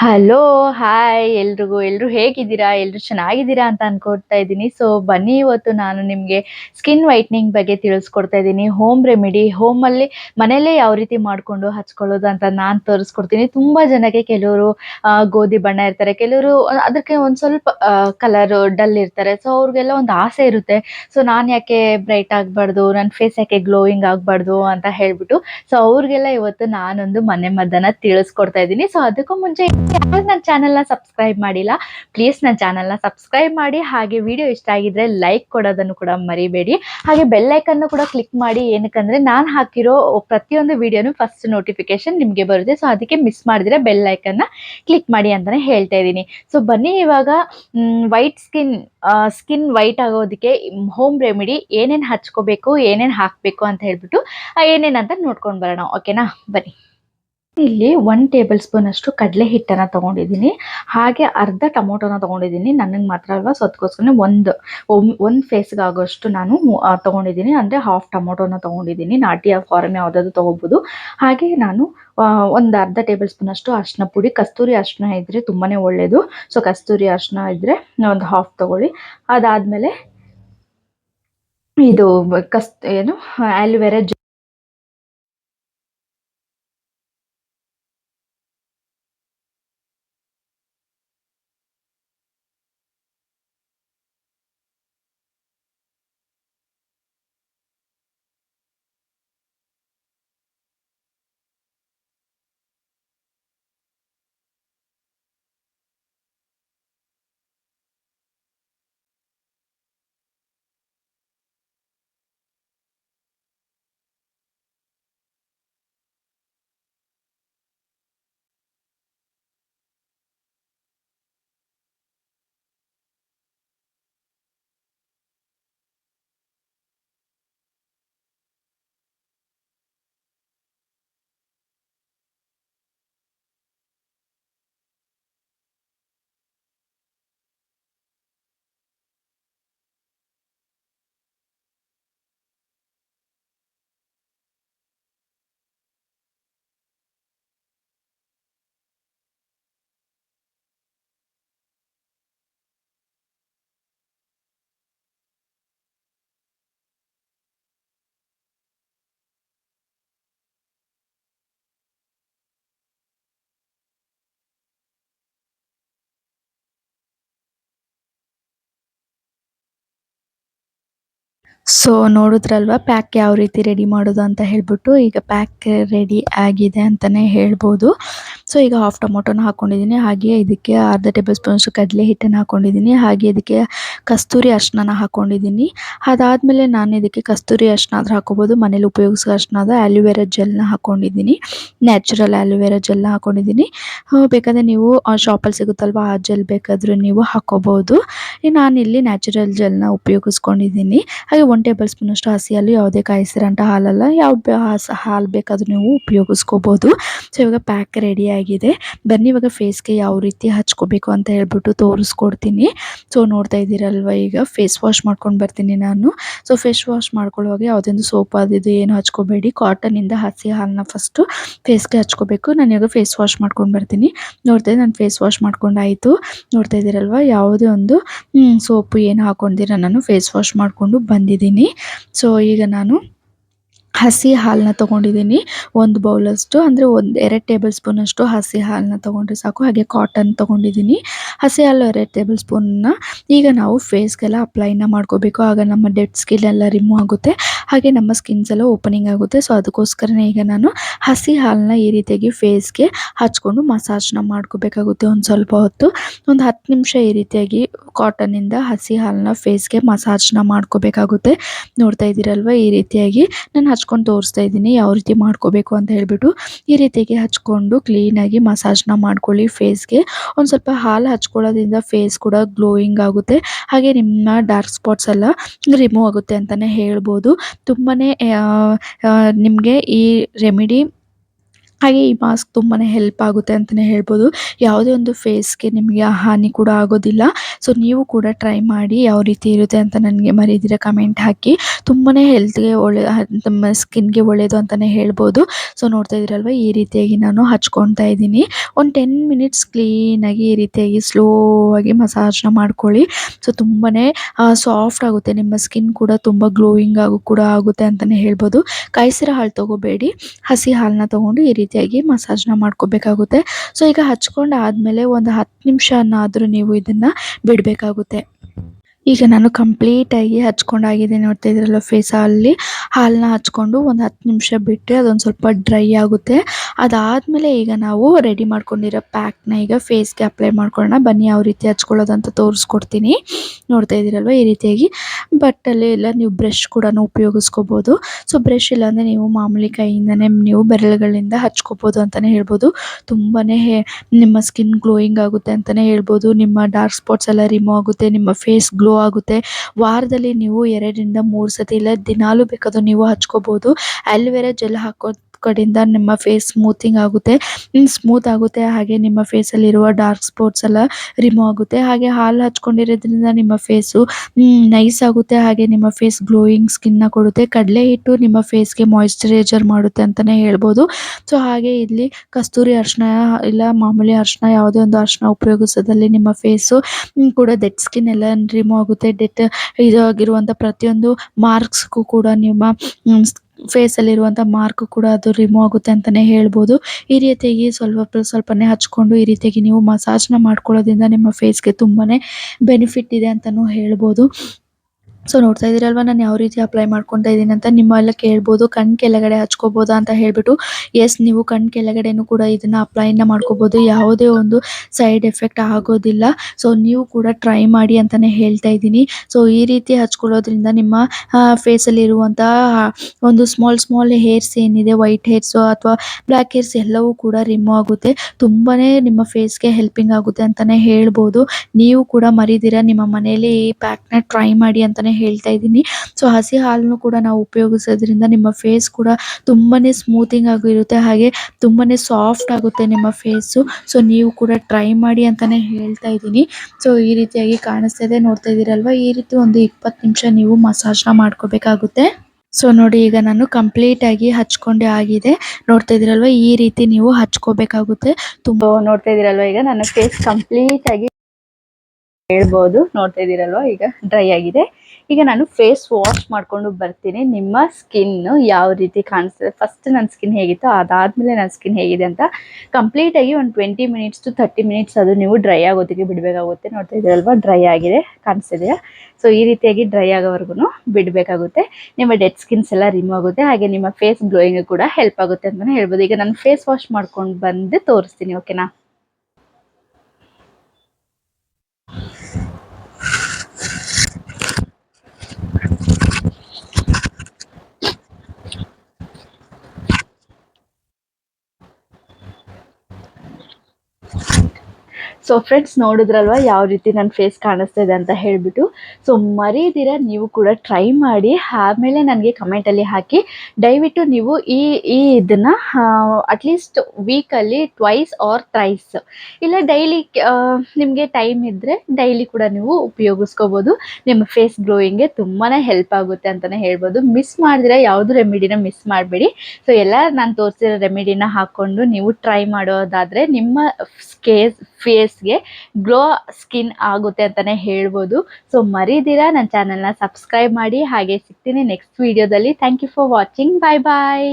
Hello hi ಎಲ್ರಿಗೂ ಎಲ್ಲರೂ ಹೇಗಿದ್ದೀರಾ? ಎಲ್ಲರೂ ಚೆನ್ನಾಗಿದ್ದೀರಾ ಅಂತ ಅನ್ಕೊಡ್ತಾ ಇದ್ದೀನಿ. ಸೊ ಬನ್ನಿ ಇವತ್ತು ನಾನು ನಿಮಗೆ ಸ್ಕಿನ್ ವೈಟ್ನಿಂಗ್ ಬಗ್ಗೆ ತಿಳಿಸ್ಕೊಡ್ತಾ ಇದ್ದೀನಿ. ಹೋಮ್ ರೆಮಿಡಿ ಹೋಮಲ್ಲಿ ಮನೆಯಲ್ಲೇ ಯಾವ ರೀತಿ ಮಾಡಿಕೊಂಡು ಹಚ್ಕೊಳ್ಳೋದು ಅಂತ ನಾನು ತೋರಿಸ್ಕೊಡ್ತೀನಿ. ತುಂಬ ಜನಕ್ಕೆ ಕೆಲವರು ಗೋಧಿ ಬಣ್ಣ ಇರ್ತಾರೆ. ಕೆಲವರು ಅದಕ್ಕೆ ಒಂದು ಸ್ವಲ್ಪ ಕಲರ್ ಡಲ್ ಇರ್ತಾರೆ. ಸೊ ಅವ್ರಿಗೆಲ್ಲ ಒಂದು ಆಸೆ ಇರುತ್ತೆ. ಸೊ ನಾನು ಯಾಕೆ ಬ್ರೈಟ್ ಆಗಬಾರ್ದು? ನನ್ನ ಫೇಸ್ ಯಾಕೆ ಗ್ಲೋಯಿಂಗ್ ಆಗಬಾರ್ದು ಅಂತ ಹೇಳ್ಬಿಟ್ಟು. ಸೊ ಅವ್ರಿಗೆಲ್ಲ ಇವತ್ತು ನಾನೊಂದು ಮನೆ ಮದ್ದನ್ನು ತಿಳಿಸ್ಕೊಡ್ತಾ ಇದ್ದೀನಿ. ಸೊ ಅದಕ್ಕೂ ಮುಂಚೆ ಯಾರು ನನ್ನ ಚಾನಲ್ನ ಸಬ್ಸ್ಕ್ರೈಬ್ ಮಾಡಿಲ್ಲ. ಪ್ಲೀಸ್ ನನ್ನ ಚಾನಲ್ನ ಸಬ್ಸ್ಕ್ರೈಬ್ ಮಾಡಿ. ಹಾಗೆ ವಿಡಿಯೋ ಇಷ್ಟ ಆಗಿದ್ರೆ ಲೈಕ್ ಕೊಡೋದನ್ನು ಕೂಡ ಮರಿಬೇಡಿ. ಹಾಗೆ ಬೆಲ್ಲೈಕನ್ನು ಕೂಡ ಕ್ಲಿಕ್ ಮಾಡಿ. ಏನಕ್ಕಂದ್ರೆ ನಾನು ಹಾಕಿರೋ ಪ್ರತಿಯೊಂದು ವಿಡಿಯೋನು ಫಸ್ಟ್ ನೋಟಿಫಿಕೇಶನ್ ನಿಮಗೆ ಬರುತ್ತೆ. ಸೊ ಅದಕ್ಕೆ ಮಿಸ್ ಮಾಡಿದ್ರೆ ಬೆಲ್ಲೈಕನ್ನ ಕ್ಲಿಕ್ ಮಾಡಿ ಅಂತಾನೆ ಹೇಳ್ತಾ ಇದ್ದೀನಿ. ಸೊ ಬನ್ನಿ ಇವಾಗ ವೈಟ್ ಸ್ಕಿನ್ ಸ್ಕಿನ್ ವೈಟ್ ಆಗೋದಕ್ಕೆ ಹೋಮ್ ರೆಮಿಡಿ ಏನೇನು ಹಚ್ಕೋಬೇಕು, ಏನೇನು ಹಾಕಬೇಕು ಅಂತ ಹೇಳ್ಬಿಟ್ಟು ಏನೇನಂತ ನೋಡ್ಕೊಂಡು ಬರೋಣ. ಓಕೆನಾ ಬನ್ನಿ. ಇಲ್ಲಿ ಒನ್ ಟೇಬಲ್ ಸ್ಪೂನ್ ಅಷ್ಟು ಕಡಲೆ ಹಿಟ್ಟನ್ನ ತಗೊಂಡಿದ್ದೀನಿ. ಹಾಗೆ ಅರ್ಧ ಟೊಮೊಟೊನ ತಗೊಂಡಿದ್ದೀನಿ. ನನಗೆ ಮಾತ್ರ ಅಲ್ವಾ? ಸೊ ಅದಕ್ಕೋಸ್ಕರ ಒಂದು ಒಂದು ಫೇಸ್ಗೆ ಆಗೋಷ್ಟು ನಾನು ತೊಗೊಂಡಿದ್ದೀನಿ. ಅಂದರೆ ಹಾಫ್ ಟೊಮೊಟೊನ ತಗೊಂಡಿದ್ದೀನಿ. ನಾಟಿ ಫಾರಮ್ ಯಾವುದಾದ್ರು ತಗೋಬೋದು. ಹಾಗೆ ನಾನು ಒಂದು ಅರ್ಧ ಟೇಬಲ್ ಸ್ಪೂನ್ ಅಷ್ಟು ಅರಿಶಿನ ಪುಡಿ, ಕಸ್ತೂರಿ ಅರಿಶಿನ ಇದ್ರೆ ತುಂಬಾನೇ ಒಳ್ಳೆಯದು ಸೊ ಕಸ್ತೂರಿ ಅರಿಶಿನ ಇದ್ರೆ ಒಂದು ಹಾಫ್ ತಗೊಳ್ಳಿ. ಅದಾದಮೇಲೆ ಇದು ಕಸ್, ಏನು ಆಲೋವೆರಾ ಸೊ ನೋಡಿದ್ರಲ್ವಾ ಪ್ಯಾಕ್ ಯಾವ ರೀತಿ ರೆಡಿ ಮಾಡೋದು ಅಂತ ಹೇಳ್ಬಿಟ್ಟು ಈಗ ಪ್ಯಾಕ್ ರೆಡಿ ಆಗಿದೆ ಅಂತಲೇ ಹೇಳ್ಬೋದು. ಸೊ ಈಗ ಹಾಫ್ ಟೊಮೊಟೊನ ಹಾಕ್ಕೊಂಡಿದ್ದೀನಿ ಹಾಗೆ ಇದಕ್ಕೆ ಅರ್ಧ ಟೇಬಲ್ ಸ್ಪೂನಷ್ಟು ಕಡಲೆ ಹಿಟ್ಟನ್ನು ಹಾಕ್ಕೊಂಡಿದ್ದೀನಿ ಹಾಗೆ ಇದಕ್ಕೆ ಕಸ್ತೂರಿ ಅರಿಶಿನ ಹಾಕ್ಕೊಂಡಿದ್ದೀನಿ ಅದಾದಮೇಲೆ ನಾನು ಇದಕ್ಕೆ ಕಸ್ತೂರಿ ಅರಿಶಿನ ಆದರೂ ಹಾಕೋಬೋದು ಮನೇಲಿ ಉಪಯೋಗಿಸೋ ಅರಿಶಿನ ಆದ ಆ್ಯಲೋವೆರಾ ಜೆಲ್ನ ಹಾಕ್ಕೊಂಡಿದ್ದೀನಿ ನ್ಯಾಚುರಲ್ ಆ್ಯಲೋವೆರಾ ಜೆಲ್ನ ಹಾಕ್ಕೊಂಡಿದ್ದೀನಿ ಬೇಕಾದರೆ ಬೇಕಾದ್ರೆ ನೀವು ಶಾಪಲ್ಲಿ ಸಿಗುತ್ತಲ್ವ, ಆ ಜೆಲ್ ಬೇಕಾದರೂ ನೀವು ಹಾಕ್ಕೋಬೋದು. ನಾನಿಲ್ಲಿ ನ್ಯಾಚುರಲ್ ಜೆಲ್ನ ಉಪಯೋಗಿಸ್ಕೊಂಡಿದ್ದೀನಿ ಹಾಗೆ ಒನ್ ಟೇಬಲ್ ಸ್ಪೂನಷ್ಟು ಹಸಿ ಹಾಲು ಯಾವುದೇ ಕಾಯಿಸಿರೋಂಥ ಹಾಲಲ್ಲ ಯಾವ ಹಾಲು ಬೇಕಾದರೂ ನೀವು ಉಪಯೋಗಿಸ್ಕೋಬೋದು. ಸೊ ಇವಾಗ ಪ್ಯಾಕ್ ರೆಡಿ ಆಗಿದೆ. ಬನ್ನಿ, ಇವಾಗ ಫೇಸ್ಗೆ ಯಾವ ರೀತಿ ಹಚ್ಕೋಬೇಕು ಅಂತ ಹೇಳ್ಬಿಟ್ಟು ತೋರಿಸ್ಕೊಡ್ತೀನಿ. ಸೊ ನೋಡ್ತಾ ಇದ್ದೀರಲ್ವ ಈಗ ಫೇಸ್ ವಾಶ್ ಮಾಡ್ಕೊಂಡು ಬರ್ತೀನಿ ನಾನು. ಸೊ ಫೇಸ್ ವಾಶ್ ಮಾಡ್ಕೊಳ್ಳುವಾಗ ಯಾವುದೊಂದು ಸೋಪ್ ಅದಿದು ಏನು ಹಚ್ಕೋಬೇಡಿ. ಕಾಟನಿಂದ ಹಸಿ ಹಾಲನ್ನ ಫಸ್ಟು ಫೇಸ್ಗೆ ಹಚ್ಕೋಬೇಕು. ನಾನು ಇವಾಗ ಫೇಸ್ ವಾಶ್ ಮಾಡ್ಕೊಂಡು ಬರ್ತೀನಿ. ನೋಡ್ತಾ ನಾನು ಫೇಸ್ ವಾಶ್ ಮಾಡ್ಕೊಂಡಾಯಿತು. ನೋಡ್ತಾ ಇದ್ದೀರಲ್ವ, ಯಾವುದೇ ಒಂದು ಸೋಪು ಏನು ಹಾಕೊಂಡಿರ ನಾನು ಫೇಸ್ ವಾಶ್ ಮಾಡಿಕೊಂಡು ಬಂದಿದ್ದೀನಿ. ಸೊ ಈಗ ನಾನು ಹಸಿ ಹಾಲನ್ನ ತಗೊಂಡಿದ್ದೀನಿ. ಒಂದು ಬೌಲಷ್ಟು ಅಂದರೆ ಒಂದು ಎರಡು ಟೇಬಲ್ ಸ್ಪೂನಷ್ಟು ಹಸಿ ಹಾಲನ್ನ ತೊಗೊಂಡ್ರೆ ಸಾಕು. ಹಾಗೆ ಕಾಟನ್ ತೊಗೊಂಡಿದ್ದೀನಿ. ಹಸಿ ಹಾಲು ಎರಡು ಟೇಬಲ್ ಸ್ಪೂನ್ನ ಈಗ ನಾವು ಫೇಸ್ಗೆಲ್ಲ ಅಪ್ಲೈನ ಮಾಡ್ಕೋಬೇಕು. ಆಗ ನಮ್ಮ ಡೆಡ್ ಸ್ಕಿನ್ ಎಲ್ಲ ರಿಮೂವ್ ಆಗುತ್ತೆ. ಹಾಗೆ ನಮ್ಮ ಸ್ಕಿನ್ಸ್ ಎಲ್ಲ ಓಪನಿಂಗ್ ಆಗುತ್ತೆ. ಸೊ ಅದಕ್ಕೋಸ್ಕರನೇ ಈಗ ನಾನು ಹಸಿ ಹಾಲನ್ನ ಈ ರೀತಿಯಾಗಿ ಫೇಸ್ಗೆ ಹಚ್ಕೊಂಡು ಮಸಾಜ್ನ ಮಾಡ್ಕೋಬೇಕಾಗುತ್ತೆ ಒಂದು ಸ್ವಲ್ಪ ಹೊತ್ತು. ಒಂದು ಹತ್ತು ನಿಮಿಷ ಈ ರೀತಿಯಾಗಿ ಕಾಟನ್ನಿಂದ ಹಸಿ ಹಾಲನ್ನ ಫೇಸ್ಗೆ ಮಸಾಜ್ನ ಮಾಡ್ಕೋಬೇಕಾಗುತ್ತೆ. ನೋಡ್ತಾ ಇದ್ದೀರಲ್ವ? ಈ ರೀತಿಯಾಗಿ. ನಾನು ಹಚ್ಕೊಂಡು ತೋರಿಸ್ತಾ ಇದ್ದೀನಿ, ಯಾವ ರೀತಿ ಮಾಡ್ಕೋಬೇಕು ಅಂತ ಹೇಳಿಬಿಟ್ಟು ಈ ರೀತಿಯಾಗಿ ಹಚ್ಕೊಂಡು ಕ್ಲೀನಾಗಿ ಮಸಾಜ್ನ ಮಾಡ್ಕೊಳ್ಳಿ ಫೇಸ್ಗೆ ಒಂದು ಸ್ವಲ್ಪ ಹಾಲು ಹಚ್ಕೊಳ್ಳೋದ್ರಿಂದ ಫೇಸ್ ಕೂಡ ಗ್ಲೋಯಿಂಗ್ ಆಗುತ್ತೆ. ಹಾಗೆ ನಿಮ್ಮ ಡಾರ್ಕ್ ಸ್ಪಾಟ್ಸ್ ಎಲ್ಲ ರಿಮೂವ್ ಆಗುತ್ತೆ ಅಂತಲೇ ಹೇಳ್ಬೋದು. ತುಂಬಾ ನಿಮಗೆ ಈ ರೆಮಿಡಿ ಹಾಗೆ ಈ ಮಾಸ್ಕ್ ತುಂಬಾನೇ ಹೆಲ್ಪ್ ಆಗುತ್ತೆ ಅಂತಲೇ ಹೇಳ್ಬೋದು. ಯಾವುದೇ ಒಂದು ಫೇಸ್ಗೆ ನಿಮಗೆ ಹಾನಿ ಕೂಡ ಆಗೋದಿಲ್ಲ. ಸೊ ನೀವು ಕೂಡ ಟ್ರೈ ಮಾಡಿ ಯಾವ ರೀತಿ ಇರುತ್ತೆ ಅಂತ ನನಗೆ ಮರೀದಿರ ಕಮೆಂಟ್ ಹಾಕಿ. ತುಂಬಾನೇ ಹೆಲ್ತ್ಗೆ ಒಳ್ಳೆ, ನಮ್ಮ ಸ್ಕಿನ್ಗೆ ಒಳ್ಳೆಯದು ಅಂತಲೇ ಹೇಳ್ಬೋದು. ಸೊ ನೋಡ್ತಾ ಇದ್ದೀರಲ್ವ, ಈ ರೀತಿಯಾಗಿ ನಾನು ಹಚ್ಕೊತಾ ಇದ್ದೀನಿ. ಒಂದು ಟೆನ್ ಮಿನಿಟ್ಸ್ ಕ್ಲೀನಾಗಿ ಈ ರೀತಿಯಾಗಿ ಸ್ಲೋ ಆಗಿ ಮಸಾಜ್ನ ಮಾಡ್ಕೊಳ್ಳಿ. ಸೊ ತುಂಬಾನೇ ಸಾಫ್ಟ್ ಆಗುತ್ತೆ. ನಿಮ್ಮ ಸ್ಕಿನ್ ಕೂಡ ತುಂಬ ಗ್ಲೋಯಿಂಗ್ ಆಗು, ಕೂಡ ಆಗುತ್ತೆ ಅಂತಲೇ ಹೇಳ್ಬೋದು. ಕಾಯಿಸಿರ ಹಾಲು ತಗೋಬೇಡಿ. ಹಸಿ ಹಾಲನ್ನ ತೊಗೊಂಡು ಈ ರೀತಿಯಾಗಿ ಮಸಾಜ್ನ ಮಾಡ್ಕೋಬೇಕಾಗುತ್ತೆ. ಸೊ ಈಗ ಹಚ್ಕೊಂಡು ಆದಮೇಲೆ ಒಂದು ಹತ್ತು ನಿಮಿಷನಾದರೂ ನೀವು ಇದನ್ನು ಬಿಡಬೇಕಾಗುತ್ತೆ. ಈಗ ನಾನು ಕಂಪ್ಲೀಟಾಗಿ ಹಚ್ಕೊಂಡಾಗಿದೆ ನೋಡ್ತಾ ಇದ್ರಲ್ಲ ಫೇಸ್ ಅಲ್ಲಿ. ಹಾಲನ್ನ ಹಚ್ಕೊಂಡು ಒಂದು ಹತ್ತು ನಿಮಿಷ ಬಿಟ್ಟರೆ ಅದೊಂದು ಸ್ವಲ್ಪ ಡ್ರೈ ಆಗುತ್ತೆ. ಅದಾದಮೇಲೆ ಈಗ ನಾವು ರೆಡಿ ಮಾಡ್ಕೊಂಡಿರೋ ಪ್ಯಾಕ್ನ ಈಗ ಫೇಸ್ಗೆ ಅಪ್ಲೈ ಮಾಡ್ಕೊಳ್ಳೋಣ. ಬನ್ನಿ, ಯಾವ ರೀತಿ ಹಚ್ಕೊಳ್ಳೋದಂತ ತೋರಿಸ್ಕೊಡ್ತೀನಿ. ನೋಡ್ತಾ ಇದ್ದೀರಲ್ವ ಈ ರೀತಿಯಾಗಿ. ಬಟ್ಟಲ್ಲಿ ಎಲ್ಲ ನೀವು ಬ್ರಷ್ ಕೂಡ ಉಪಯೋಗಿಸ್ಕೋಬೋದು. ಸೊ ಬ್ರಷ್ ಇಲ್ಲಾಂದರೆ ನೀವು ಮಾಮೂಲಿ ಕೈಯಿಂದನೇ ನೀವು ಬೆರಳುಗಳಿಂದ ಹಚ್ಕೋಬೋದು ಅಂತಲೇ ಹೇಳ್ಬೋದು. ತುಂಬಾ ನಿಮ್ಮ ಸ್ಕಿನ್ ಗ್ಲೋಯಿಂಗ್ ಆಗುತ್ತೆ ಅಂತಲೇ ಹೇಳ್ಬೋದು. ನಿಮ್ಮ ಡಾರ್ಕ್ ಸ್ಪಾಟ್ಸ್ ಎಲ್ಲ ರಿಮೂವ್ ಆಗುತ್ತೆ. ನಿಮ್ಮ ಫೇಸ್ ಗ್ಲೋ ಆಗುತ್ತೆ. ವಾರದಲ್ಲಿ ನೀವು ಎರಡರಿಂದ ಮೂರು ಸತಿ ಇಲ್ಲ ದಿನಾಲೂ ಬೇಕಾದರೂ ನೀವು ಹಚ್ಕೋಬೋದು. ಅಲೋವೆರಾ ಜೆಲ್ ಹಾಕೋ ಕಡೆಯಿಂದ ನಿಮ್ಮ ಫೇಸ್ ಸ್ಮೂತಿಂಗ್ ಆಗುತ್ತೆ. ಸ್ಮೂತ್ ಆಗುತ್ತೆ. ಹಾಗೆ ನಿಮ್ಮ ಫೇಸ್ ಅಲ್ಲಿ ಇರುವ ಡಾರ್ಕ್ ಸ್ಪಾಟ್ಸ್ ಎಲ್ಲ ರಿಮೂವ್ ಆಗುತ್ತೆ. ಹಾಗೆ ಹಾಲು ಹಚ್ಕೊಂಡಿರೋದ್ರಿಂದ ನಿಮ್ಮ ಫೇಸು ನೈಸ್ ಆಗುತ್ತೆ. ಹಾಗೆ ನಿಮ್ಮ ಫೇಸ್ ಗ್ಲೋಯಿಂಗ್ ಸ್ಕಿನ್ನ ಕೊಡುತ್ತೆ. ಕಡಲೆ ಹಿಟ್ಟು ನಿಮ್ಮ ಫೇಸ್ಗೆ ಮಾಯಿಶ್ಚರೈಸರ್ ಮಾಡುತ್ತೆ ಅಂತಾನೆ ಹೇಳ್ಬೋದು. ಸೊ ಹಾಗೆ ಇಲ್ಲಿ ಕಸ್ತೂರಿ ಅರಿಶಿನ ಇಲ್ಲ ಮಾಮೂಲಿ ಅರಿಶಿನ ಯಾವುದೇ ಒಂದು ಅರಿಶಿನ ಉಪಯೋಗಿಸೋದಲ್ಲಿ ನಿಮ್ಮ ಫೇಸು ಕೂಡ ಡೆಡ್ ಸ್ಕಿನ್ ಎಲ್ಲ ರಿಮೂವ್ ಆಗುತ್ತೆ. ಡೆಡ್ ಇದಾಗಿರುವಂಥ ಪ್ರತಿಯೊಂದು ಮಾರ್ಕ್ಸ್ಗೂ ಕೂಡ ನಿಮ್ಮ ಫೇಸಲ್ಲಿರುವಂಥ ಮಾರ್ಕ್ ಕೂಡ ಅದು ರಿಮೂವ್ ಆಗುತ್ತೆ ಅಂತಾನೆ ಹೇಳ್ಬಹುದು ಈ ರೀತಿಯಾಗಿ ಸ್ವಲ್ಪ ಸ್ವಲ್ಪನೇ ಹಚ್ಕೊಂಡು ಈ ರೀತಿಯಾಗಿ ನೀವು ಮಸಾಜ್ನ ಮಾಡ್ಕೊಳ್ಳೋದ್ರಿಂದ ನಿಮ್ಮ ಫೇಸ್ಗೆ ತುಂಬಾನೇ ಬೆನಿಫಿಟ್ ಇದೆ ಅಂತಾನೂ ಹೇಳ್ಬೋದು. ಸೊ ನೋಡ್ತಾ ಇದೀರಲ್ವಾ? ನಾನು ಯಾವ ರೀತಿ ಅಪ್ಲೈ ಮಾಡ್ಕೊತಾ ಇದ್ದೀನಿ ಅಂತ ನಿಮ್ಮೆಲ್ಲ ಕೇಳ್ಬೋದು. ಕಣ್ ಕೆಳಗಡೆ ಹಚ್ಕೋಬೋದಾ ಅಂತ ಹೇಳ್ಬಿಟ್ಟು ಎಸ್ ನೀವು ಕಣ್ ಕೆಳಗಡೆನೂ ಕೂಡ ಇದನ್ನ ಅಪ್ಲೈನ ಮಾಡ್ಕೋಬಹುದು ಯಾವುದೇ ಒಂದು ಸೈಡ್ ಎಫೆಕ್ಟ್ ಆಗೋದಿಲ್ಲ. ಸೊ ನೀವು ಕೂಡ ಟ್ರೈ ಮಾಡಿ ಅಂತಾನೆ ಹೇಳ್ತಾ ಇದ್ದೀನಿ ಸೊ ಈ ರೀತಿ ಹಚ್ಕೊಳ್ಳೋದ್ರಿಂದ ನಿಮ್ಮ ಫೇಸ್ ಅಲ್ಲಿ ಇರುವಂತಹ ಒಂದು ಸ್ಮಾಲ್ ಸ್ಮಾಲ್ ಹೇರ್ಸ್ ಏನಿದೆ ವೈಟ್ ಹೇರ್ಸ್ ಅಥವಾ ಬ್ಲ್ಯಾಕ್ ಹೇರ್ಸ್ ಎಲ್ಲವೂ ಕೂಡ ರಿಮೂವ್ ಆಗುತ್ತೆ. ತುಂಬಾನೇ ನಿಮ್ಮ ಫೇಸ್ಗೆ ಹೆಲ್ಪಿಂಗ್ ಆಗುತ್ತೆ ಅಂತಾನೆ ಹೇಳ್ಬೋದು. ನೀವು ಕೂಡ ಮರಿದಿರ ನಿಮ್ಮ ಮನೆಯಲ್ಲಿ ಈ ನ ಟ್ರೈ ಮಾಡಿ ಅಂತಲೇ ಹೇಳ್ತಾ ಇದ್ದೀನಿ. ಸೊ ಹಸಿ ಹಾಲನ್ನು ಕೂಡ ನಾವು ಉಪಯೋಗಿಸೋದ್ರಿಂದ ನಿಮ್ಮ ಫೇಸ್ ಕೂಡ ತುಂಬಾ ಸ್ಮೂತಿಂಗ್ ಆಗಿರುತ್ತೆ. ಹಾಗೆ ತುಂಬಾ ಸಾಫ್ಟ್ ಆಗುತ್ತೆ ನಿಮ್ಮ ಫೇಸು ಸೊ ನೀವು ಕೂಡ ಟ್ರೈ ಮಾಡಿ ಅಂತಾನೆ ಹೇಳ್ತಾ ಇದ್ದೀನಿ. ಸೊ ಈ ರೀತಿಯಾಗಿ ಕಾಣಿಸ್ತಾ ಇದೆ. ನೋಡ್ತಾ ಇದ್ದೀರಲ್ವ? ಈ ರೀತಿ ಒಂದು ಇಪ್ಪತ್ತು ನಿಮಿಷ ನೀವು ಮಸಾಜ್ನ ಮಾಡ್ಕೋಬೇಕಾಗುತ್ತೆ. ಸೊ ನೋಡಿ, ಈಗ ನಾನು ಕಂಪ್ಲೀಟ್ ಆಗಿ ಹಚ್ಕೊಂಡೆ ಆಗಿದೆ. ನೋಡ್ತಾ ಇದ್ದೀರಲ್ವ? ಈ ರೀತಿ ನೀವು ಹಚ್ಕೋಬೇಕಾಗುತ್ತೆ. ತುಂಬಾ ನೋಡ್ತಾ ಇದ್ದೀರಲ್ವ? ಈಗ ನನ್ನ ಫೇಸ್ ಕಂಪ್ಲೀಟ್ ಆಗಿ ಹೇಳ್ಬೋದು. ನೋಡ್ತಾ ಇದ್ದೀರಲ್ವ? ಈಗ ಡ್ರೈ ಆಗಿದೆ. ಈಗ ನಾನು ಫೇಸ್ ವಾಶ್ ಮಾಡ್ಕೊಂಡು ಬರ್ತೀನಿ. ನಿಮ್ಮ ಸ್ಕಿನ್ ಯಾವ ರೀತಿ ಕಾಣಿಸ್ತದೆ? ಫಸ್ಟ್ ನನ್ನ ಸ್ಕಿನ್ ಹೇಗಿತ್ತು? ಅದಾದಮೇಲೆ ನನ್ನ ಸ್ಕಿನ್ ಹೇಗಿದೆ ಅಂತ ಕಂಪ್ಲೀಟಾಗಿ ಒಂದು twenty minutes to thirty minutes ಅದು ನೀವು ಡ್ರೈ ಆಗೋದಕ್ಕೆ ಬಿಡಬೇಕಾಗುತ್ತೆ. ನೋಡ್ತಾ ಇದ್ದೀರಲ್ವ ಡ್ರೈ ಆಗಿದೆ, ಕಾಣಿಸ್ತಿದೆಯಾ? ಸೊ ಈ ರೀತಿಯಾಗಿ ಡ್ರೈ ಆಗೋವರೆಗೂ ಬಿಡಬೇಕಾಗುತ್ತೆ. ನಿಮ್ಮ ಡೆಡ್ ಸ್ಕಿನ್ಸ್ ಎಲ್ಲ ರಿಮೂವ್ ಆಗುತ್ತೆ. ಹಾಗೆ ನಿಮ್ಮ ಫೇಸ್ ಗ್ಲೋಯಿಂಗ್ ಕೂಡ ಹೆಲ್ಪ್ ಆಗುತ್ತೆ ಅಂತಲೇ ಹೇಳ್ಬೋದು. ಈಗ ನಾನು ಫೇಸ್ ವಾಶ್ ಮಾಡ್ಕೊಂಡು ಬಂದು ತೋರಿಸ್ತೀನಿ ಓಕೆನಾ ಸೊ ಫ್ರೆಂಡ್ಸ್ ನೋಡಿದ್ರಲ್ವ? ಯಾವ ರೀತಿ ನನ್ನ ಫೇಸ್ ಕಾಣಿಸ್ತಾ ಇದೆ ಅಂತ ಹೇಳಿಬಿಟ್ಟು. ಸೊ ಮರೀದಿರ ನೀವು ಕೂಡ ಟ್ರೈ ಮಾಡಿ, ಆಮೇಲೆ ನನಗೆ ಕಮೆಂಟಲ್ಲಿ ಹಾಕಿ. ದಯವಿಟ್ಟು ನೀವು ಈ ಈ ಇದನ್ನು at least weekly twice or thrice ಇಲ್ಲ ಡೈಲಿ ನಿಮಗೆ ಟೈಮ್ ಇದ್ದರೆ ಡೈಲಿ ಕೂಡ ನೀವು ಉಪಯೋಗಿಸ್ಕೋಬೋದು. ನಿಮ್ಮ ಫೇಸ್ ಗ್ಲೋಯಿಂಗ್ಗೆ ತುಂಬಾ ಹೆಲ್ಪ್ ಆಗುತ್ತೆ ಅಂತಲೇ ಹೇಳ್ಬೋದು. ಮಿಸ್ ಮಾಡಿದ್ರೆ ಯಾವುದು ರೆಮಿಡಿನ ಮಿಸ್ ಮಾಡಬೇಡಿ. ಸೊ ಎಲ್ಲ ನಾನು ತೋರಿಸಿರೋ ರೆಮಿಡಿನ ಹಾಕ್ಕೊಂಡು ನೀವು ಟ್ರೈ ಮಾಡೋದಾದರೆ ನಿಮ್ಮ ಸ್ಕೇಸ್ ಫೇಸ್ಗೆ ಗ್ಲೋ ಸ್ಕಿನ್ ಆಗುತ್ತೆ ಅಂತಲೇ ಹೇಳ್ಬೋದು. ಸೊ ಮರಿದಿರಾ ನನ್ನ ಚಾನಲ್ನ ಸಬ್ಸ್ಕ್ರೈಬ್ ಮಾಡಿ ಹಾಗೆ ಸಿಗ್ತೀನಿ ನೆಕ್ಸ್ಟ್ ವೀಡಿಯೋದಲ್ಲಿ thank you for watching bye bye